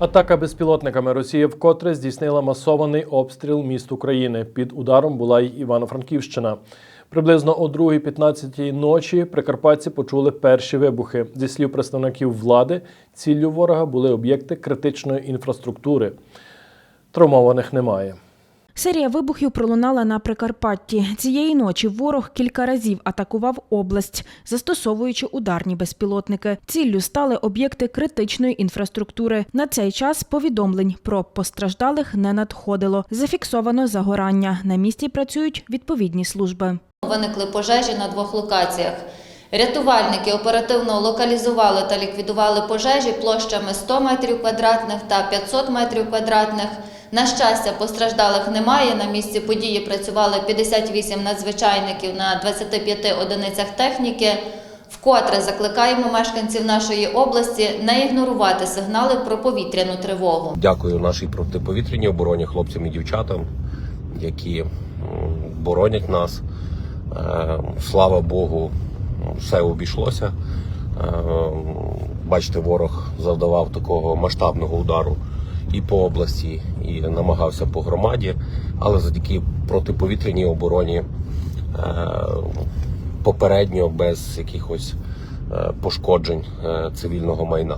Атака безпілотниками Росія вкотре здійснила масований обстріл міст України. Під ударом була й Івано-Франківщина. Приблизно о 2.15 ночі прикарпатці почули перші вибухи. Зі слів представників влади, ціллю ворога були об'єкти критичної інфраструктури. Травмованих немає. Серія вибухів пролунала на Прикарпатті. Цієї ночі ворог кілька разів атакував область, застосовуючи ударні безпілотники. Ціллю стали об'єкти критичної інфраструктури. На цей час повідомлень про постраждалих не надходило. Зафіксовано загорання. На місці працюють відповідні служби. Виникли пожежі на двох локаціях. Рятувальники оперативно локалізували та ліквідували пожежі площами 100 метрів квадратних та 500 метрів квадратних. На щастя, постраждалих немає. На місці події працювали 58 надзвичайників на 25 одиницях техніки. Вкотре закликаємо мешканців нашої області не ігнорувати сигнали про повітряну тривогу. Дякую нашій протиповітряній обороні, хлопцям і дівчатам, які боронять нас. Е, Слава Богу, все обійшлося. Е, Бачите, ворог завдавав такого масштабного удару і по області, і намагався по громаді, але завдяки протиповітряній обороні е, попередньо без якихось е, пошкоджень цивільного майна.